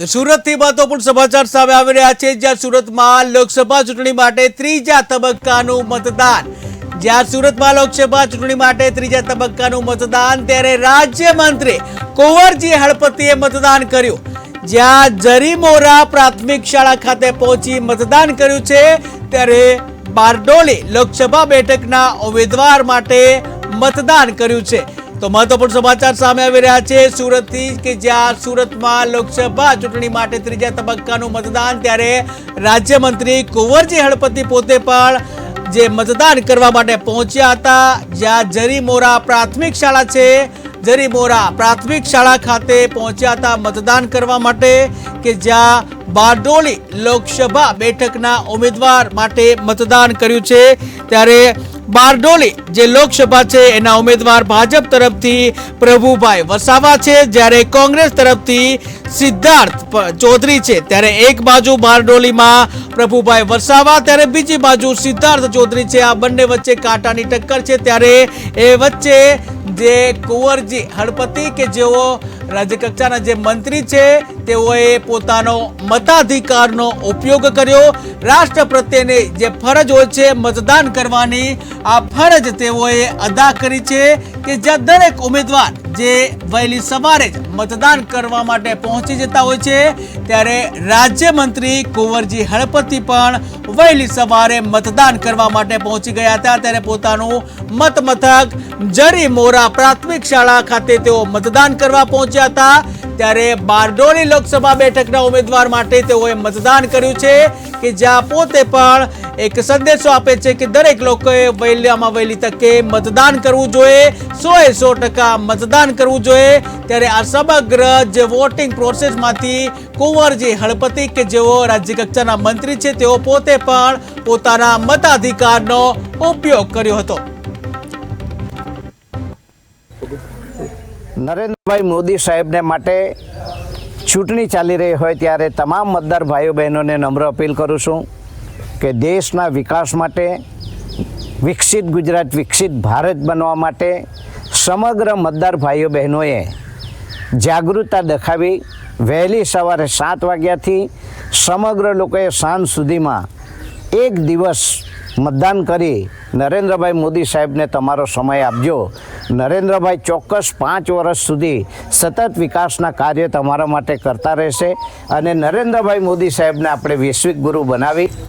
તો સુરતથી મહત્વપૂર્ણ સમાચાર સામે આવી રહ્યા છે. જ્યાં સુરતમાં લોકસભા ચૂંટણી માટે ત્રીજા તબક્કાનું મતદાન. જ્યાં સુરતમાં લોકસભા ચૂંટણી માટે ત્રીજા તબક્કાનું મતદાન, ત્યારે રાજ્યમંત્રી કુંવરજી હળપતિએ મતદાન કર્યું. જ્યાં જરીમોરા પ્રાથમિક શાળા ખાતે પહોંચી મતદાન કર્યું છે, ત્યારે બારડોલી લોકસભા બેઠકના ઉમેદવાર માટે મતદાન કર્યું છે. તો મહત્વપૂર્ણ સમાચાર સામે આવી રહ્યા છે. સુરતથી કે જ્યાં સુરતમાં લોકસભા ચૂંટણી માટે ત્રીજા તબક્કાનું મતદાન, ત્યારે રાજ્યમંત્રી કુંવરજી હળપતિ પોતે પણ જે મતદાન કરવા માટે પહોંચ્યા હતા, જ્યાં જરીમોરા પ્રાથમિક શાળા છે. જરીમોરા પ્રાથમિક શાળા ખાતે પહોંચ્યા હતા મતદાન કરવા માટે, કે જ્યાં બારડોલી લોકસભા બેઠકના ઉમેદવાર માટે મતદાન કર્યું છે. ત્યારે બારડોલી જે લોકસભા છે, એના ઉમેદવાર ભાજપ તરફથી પ્રભુભાઈ વસાવા છે. જ્યારે કોંગ્રેસ તરફથી સિદ્ધાર્થ ચૌધરી છે, ત્યારે એક બાજુ બારડોલીમાં પ્રભુભાઈ વસાવા, ત્યારે બીજી બાજુ સિદ્ધાર્થ ચૌધરી છે. આ બંને વચ્ચે કાંટાની ટક્કર છે. ત્યારે એ વચ્ચે જે કુંવરજી હળપતિ કે જેઓ રાજ્યકક્ષાના જે મંત્રી છે, તેઓએ પોતાનો મતાધિકારનો ઉપયોગ કર્યો. રાષ્ટ્ર પ્રત્યેની જે ફરજ હોય છે, મતદાન કરવાની, આ ફરજ તેઓએ અદા કરી છે કે જ્યાં દરેક ઉમેદવાર જે વહેલી સવારે જ મતદાન કરવા માટે પહોંચી જતા હોય છે, ત્યારે રાજ્યમંત્રી કુંવરજી હળપતિ પણ વહેલી સવારે મતદાન કરવા માટે પહોંચી ગયા હતા. ત્યારે પોતાનું મત મથક જરી મોરા પ્રાથમિક શાળા ખાતે તેઓ મતદાન કરવા પહોંચ્યા હતા. ત્યારે બારડોલી લોકસભા બેઠકના ઉમેદવાર માટે તેઓએ મતદાન કર્યું છે કે જ્યાં પોતે પણ એક સંદેશો આપે છે કે દરેક લોકોએ વહેલામાં વહેલી તકે મતદાન કરવું જોઈએ સો એ સો ટકા મતદાન કરવું જોઈએ. ત્યારે આ સમગ્ર જે વોટિંગ પ્રોસેસમાંથી કુંવરજી હળપતિ કે જેઓ રાજ્ય કક્ષાના મંત્રી છે, તેઓ પોતે પણ પોતાના મતાધિકારનો ઉપયોગ કર્યો હતો. નરેન્દ્રભાઈ મોદી સાહેબને માટે ચૂંટણી ચાલી રહી હોય ત્યારે તમામ મતદાર ભાઈઓ બહેનોને નમ્ર અપીલ કરું છું કે દેશના વિકાસ માટે, વિકસિત ગુજરાત, વિકસિત ભારત બનવા માટે સમગ્ર મતદાર ભાઈઓ બહેનોએ જાગૃતતા દેખાવી, વહેલી સવારે સાત વાગ્યાથી સમગ્ર લોકોએ સાંજ સુધીમાં એક દિવસ મતદાન કરી નરેન્દ્રભાઈ મોદી સાહેબને તમારો સમય આપજો. નરેન્દ્રભાઈ ચોક્કસ પાંચ વર્ષ સુધી સતત વિકાસના કાર્ય તમારા માટે કરતા રહેશે અને નરેન્દ્રભાઈ મોદી સાહેબને આપણે વૈશ્વિક ગુરુ બનાવી.